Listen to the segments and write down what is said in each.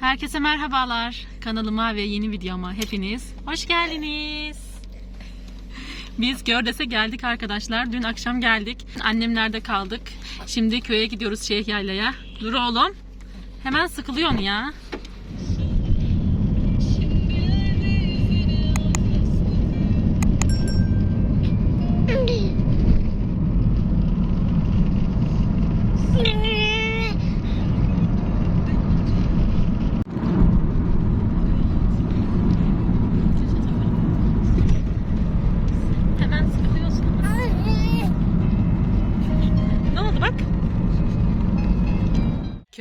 Herkese merhabalar. Kanalıma ve yeni videoma hepiniz hoş geldiniz. Biz Gördes'e geldik arkadaşlar. Dün akşam geldik. Annemlerde kaldık. Şimdi köye gidiyoruz Şeyh Yayla'ya. Dur oğlum. Hemen sıkılıyorsun ya.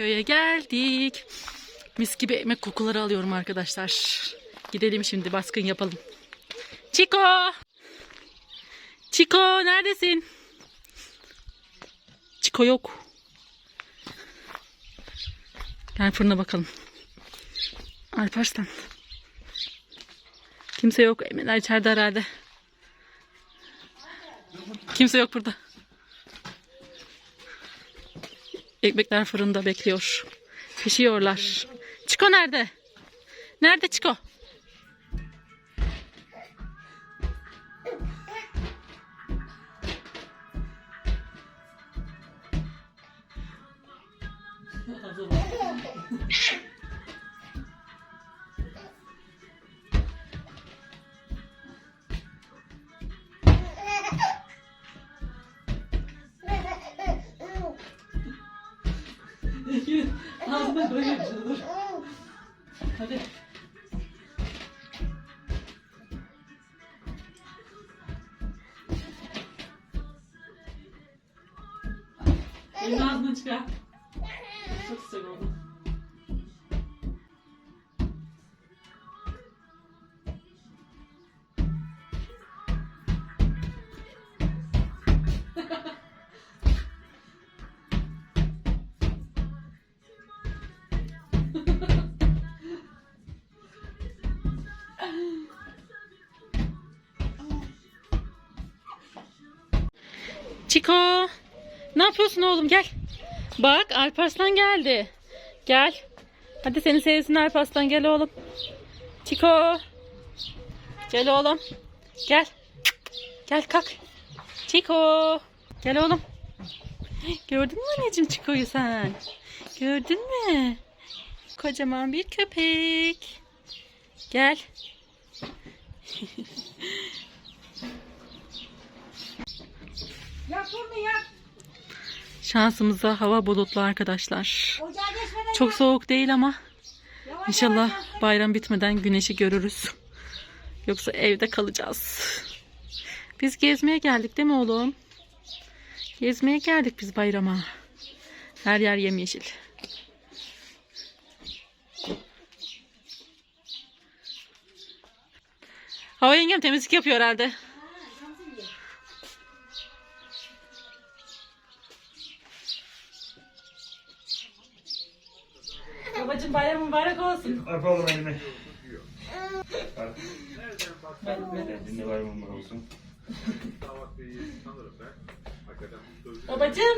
Köye geldik. Mis gibi ekmek kokuları alıyorum arkadaşlar. Gidelim şimdi baskın yapalım. Çiko! Çiko neredesin? Çiko yok. Gel fırına bakalım. Alparslan. Kimse yok. Eminler içeride herhalde. Kimse yok burada. Ekmekler fırında bekliyor. Pişiyorlar. Çiko nerede? Nerede Çiko? Ağzına böyle dur. Hadi. Elini ağzına çıkar. Çiko. Ne yapıyorsun oğlum gel. Bak Alparslan geldi. Gel. Hadi seni sevsin Alparslan gel oğlum. Çiko. Gel oğlum. Gel. Gel kalk. Çiko. Gel oğlum. Gördün mü anneciğim Çiko'yu sen? Gördün mü? Kocaman bir köpek. Gel. Yak. Şansımıza hava bulutlu arkadaşlar. Çok soğuk değil ama inşallah bayram bitmeden güneşi görürüz. Yoksa evde kalacağız. Biz gezmeye geldik değil mi oğlum? Gezmeye geldik biz bayrama. Her yer yemyeşil. Hava yengem temizlik yapıyor herhalde. Babacım bayram mübarek olsun. Öp oğlum elini. Dinle bayramın var olsun. Babacım.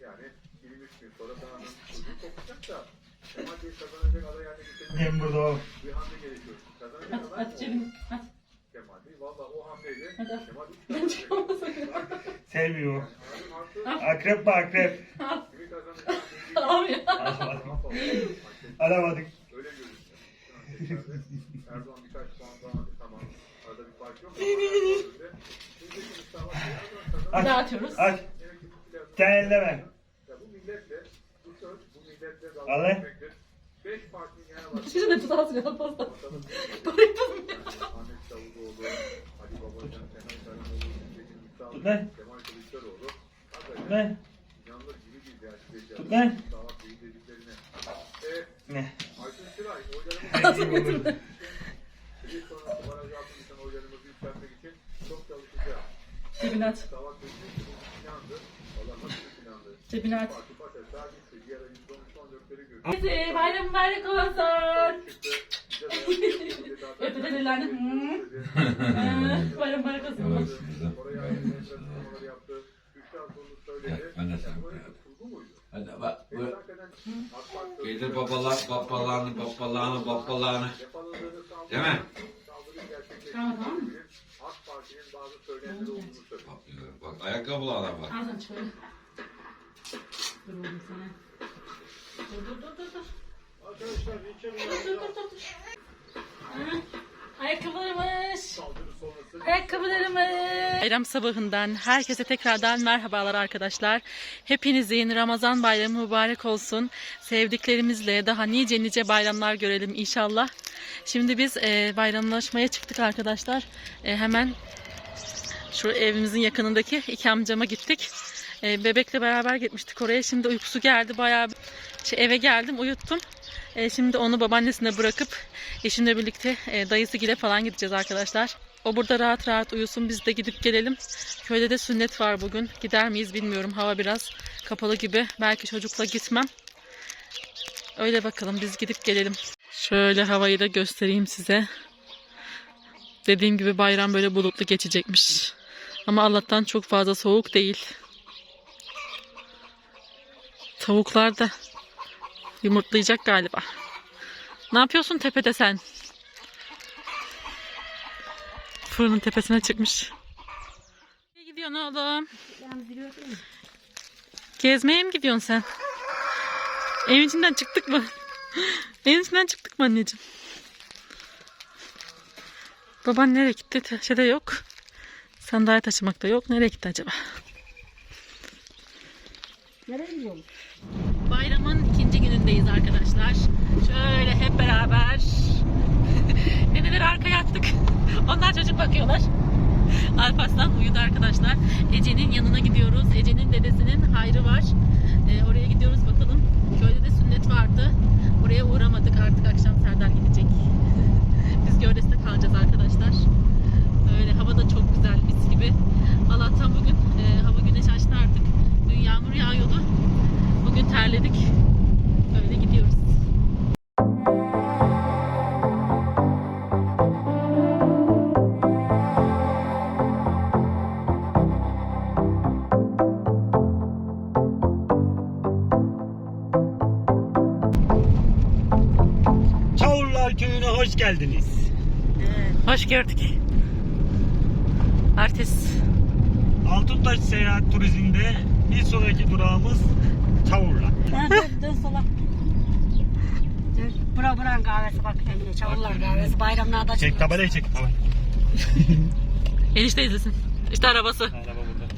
Yani 23 gün sonra daha uzun kokacak da Kemal Bey kazanacak aday haline getirmek Ben burada bir hamle gerekiyor. Kazanacak At, aday at. Kemal Bey. Valla o hamleyle Hadi. Kemal 3 kazanacak. Sevmiyor. Artı Akrep mi akrep? kimi kazanacak? Alamıyor. Alamadık. Alamadık. Öyle görünüyor. Şu an seçimlerde Erdoğan birkaç puan daha aldı. Tamam. Arada bir fark yok ama Erdoğan Şimdiki Mustafa Bey Erdoğan kazanacak. Aç. Dağıtıyoruz. Aç. Sen elleme. Ya bu milletle, bu söz bu milletle dalga geçmektir. 5 parti genel başkanı. Şimdi de tutarsın ya fazla. Parayı tutmuyor. Ahmet Davutoğlu, Ali Babacan, Kenan Karamoğlu, Zeki Ünsal, Tut lan. Kemal Kılıçdaroğlu. Hakikaten Ne? inanılır gibi bir. Tut lan. Davat Bey'in dediklerine. E, Ne? Ayşe Çıray, oylarımızı bir sonrası baraj altı düşen oylarımızı yükseltmek için çok çalışacağız. Cebini aç. Davat Bey'in bu bir plandı. Valla nasıl bir plandı? Cebini aç. Parti baş aşağı gitti. Diğer ayın son 14'leri gördü. Hadi bayram mübarek olsun. Çıktı. Bize de Öpüden ellerini. Bayram mübarek olsun. Oraya ait açıklamaları yaptı. Kürşat bunu söyledi. Ben de sen Yani bu koyarım. kurgu muydu? Hadi bak. Gelir babalar, babalarını, babalarını, babalarını. Değil mi? Tamam, tamam. AK Parti'nin bazı söylemleri olduğunu. Bak, bak ayakkabılar var. Ağzını çıkar. Dur oğlum sana. Dur dur. Bayram sabahından herkese tekrardan merhabalar arkadaşlar. Hepinizin Ramazan bayramı mübarek olsun. Sevdiklerimizle daha nice nice bayramlar görelim inşallah. Şimdi biz e, bayramlaşmaya çıktık arkadaşlar. E, hemen şu evimizin yakınındaki iki amcama gittik. E, bebekle beraber gitmiştik oraya. Şimdi uykusu geldi. Bayağı şey, eve geldim uyuttum. E, şimdi onu babaannesine bırakıp eşimle birlikte e, dayısıgile falan gideceğiz arkadaşlar. O burada rahat rahat uyusun biz de gidip gelelim. Köyde de sünnet var bugün. Gider miyiz bilmiyorum. Hava biraz kapalı gibi. Belki çocukla gitmem. Öyle bakalım biz gidip gelelim. Şöyle havayı da göstereyim size. Dediğim gibi bayram böyle bulutlu geçecekmiş. Ama Allah'tan çok fazla soğuk değil. Tavuklar da yumurtlayacak galiba. Ne yapıyorsun tepede sen? Fırının tepesine çıkmış. Nereye gidiyorsun oğlum? Gezmeye mi gidiyorsun sen? Evin içinden çıktık mı? Evin içinden çıktık mı anneciğim? Baban nereye gitti? Şeyde yok. Sandalye taşımakta yok. Nereye gitti acaba? Bayramın ikinci günündeyiz arkadaşlar. Şöyle hep beraber. Dedeleri arkaya attık. Onlar çocuk bakıyorlar. Alparslan uyudu arkadaşlar. Ece'nin yanına gidiyoruz. Ece'nin dedesinin hayrı var. Ee, oraya gidiyoruz bakalım. Köyde de sünnet vardı. Oraya uğramadık artık akşam Serdar gidecek. Biz Gördes'te kalacağız arkadaşlar. Öyle hava da çok güzel mis gibi. Allah'tan bugün e, hava güneş açtı artık. Dün yağmur yağıyordu. Bugün terledik. Öyle gidiyoruz. Çavurlar köyüne hoş geldiniz. Hoş gördük. Artist. Altuntaş Seyahat Turizm'de bir sonraki durağımız Çavurlar. Ha, dön, dön sola. Dön. Bura buranın kahvesi bak Emine. Çavurlar kahvesi. Bayramlarda Çek çıkıyor. tabelayı çek. Tabelayı. Enişte izlesin. İşte arabası. Araba burada.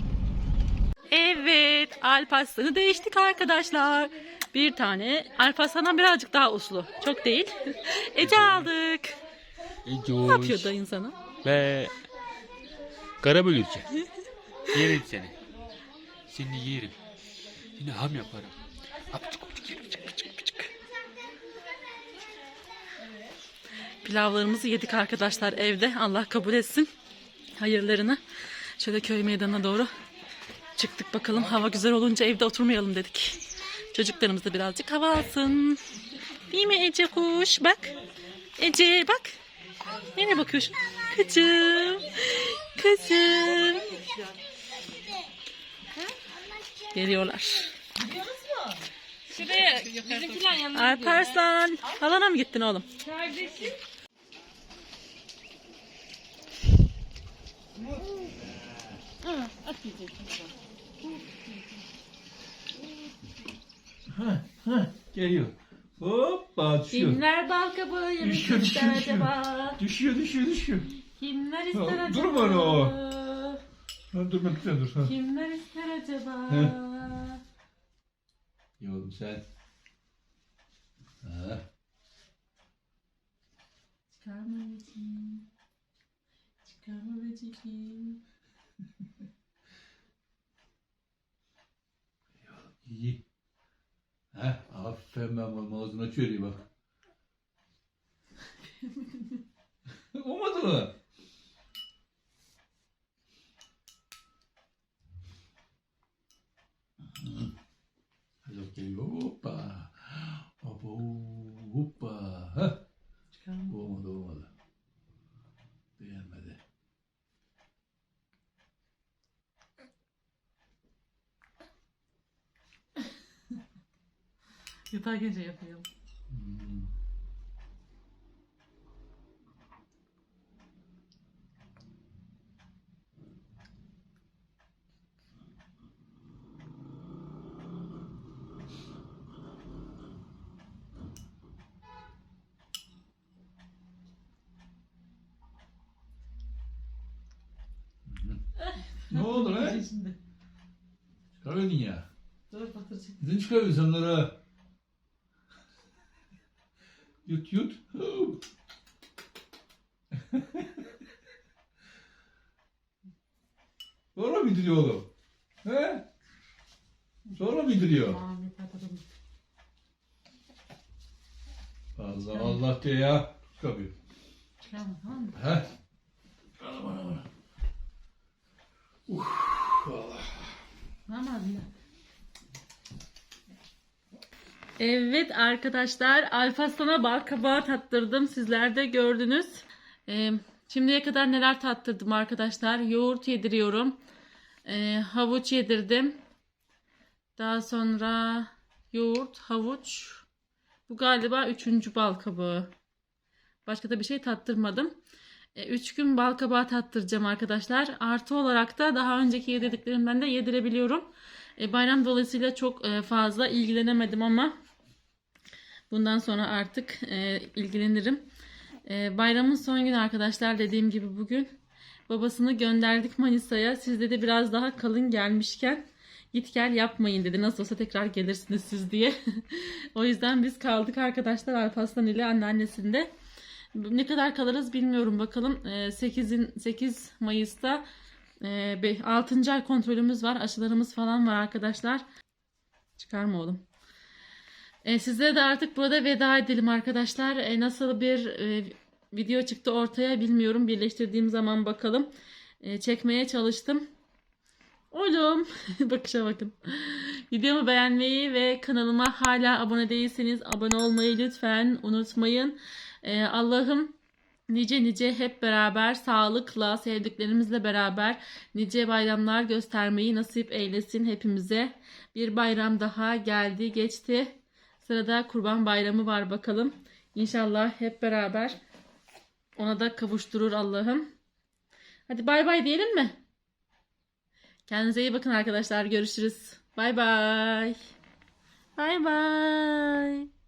Evet. Alparslan'ı değiştik arkadaşlar. Bir tane. Alparslan'dan birazcık daha uslu. Çok değil. Ece aldık. Ne yapıyor dayın sana? Ve kara bölürce. yerim seni. Seni yerim. Seni ham yaparım. Apıcık apıcık yerim. Pıcık pıcık pıcık. Pilavlarımızı yedik arkadaşlar evde. Allah kabul etsin. Hayırlarını. Şöyle köy meydanına doğru çıktık bakalım. Hava güzel olunca evde oturmayalım dedik. Çocuklarımız da birazcık hava alsın. Değil mi Ece kuş? Bak. Ece bak. Nereye bakıyorsun? Kızım. Kızım. Geliyorlar. Şuraya bizimkiler yanına Alparslan. Halana mı gittin oğlum? Geliyor. Hoppa düşüyor. Kimler bal kabağı yemek Düşüyor, ister düşüyor, düşüyor. acaba? Düşüyor düşüyor düşüyor. Kimler ister Ha, acaba? dur bana o. Ha, dur ben tutuyorum, dur. Ha. Kimler ister acaba? He. Yavrum sen. Ha. Çıkarma böceğim. Çıkarma böceğim. İyi. Heh, aferin ben bunu ağzını açıyor diye bak. Olmadı mı? Geliyor. Hoppa. Hoppa. Hoppa. Heh. Olmadı olmadı. Beğenmedi. Yatağa gece yapıyorum. Ne oldu lan? Şimdi. Çıkarıyordun ya. Dur batıracak. Neden çıkarıyorsun onları? Yut yut. Sonra mı indiriyor oğlum? He? Sonra mı indiriyor? Allah Allah diye ya. Çıkamıyor. Tamam? He? Aman aman. Uf, Allah. Evet arkadaşlar Alparslan'a bal kabağı tattırdım. Sizler gördünüz. Ee, şimdiye kadar neler tattırdım arkadaşlar. Yoğurt yediriyorum. Ee, havuç yedirdim. Daha sonra yoğurt, havuç. Bu galiba üçüncü bal kabağı. Başka da bir şey tattırmadım. 3 gün bal kabağı tattıracağım arkadaşlar. Artı olarak da daha önceki yedirdiklerimden de yedirebiliyorum. E, bayram dolayısıyla çok e, fazla ilgilenemedim ama bundan sonra artık e, ilgilenirim. E, bayramın son günü arkadaşlar dediğim gibi bugün babasını gönderdik Manisa'ya. Sizde de biraz daha kalın gelmişken git gel yapmayın dedi. Nasıl olsa tekrar gelirsiniz siz diye. o yüzden biz kaldık arkadaşlar Alparslan ile anneannesinde. Ne kadar kalırız bilmiyorum bakalım. 8'in 8 Mayıs'ta 6. ay kontrolümüz var. Aşılarımız falan var arkadaşlar. Çıkarma oğlum. E, sizlere de artık burada veda edelim arkadaşlar. E, nasıl bir e, video çıktı ortaya bilmiyorum. Birleştirdiğim zaman bakalım. E, çekmeye çalıştım. Oğlum. Bakışa bakın. Videomu beğenmeyi ve kanalıma hala abone değilseniz abone olmayı lütfen unutmayın. Ee, Allah'ım nice nice hep beraber sağlıkla sevdiklerimizle beraber nice bayramlar göstermeyi nasip eylesin hepimize. Bir bayram daha geldi geçti. Sırada kurban bayramı var bakalım. İnşallah hep beraber ona da kavuşturur Allah'ım. Hadi bay bay diyelim mi? Kendinize iyi bakın arkadaşlar. Görüşürüz. Bay bay. Bay bay.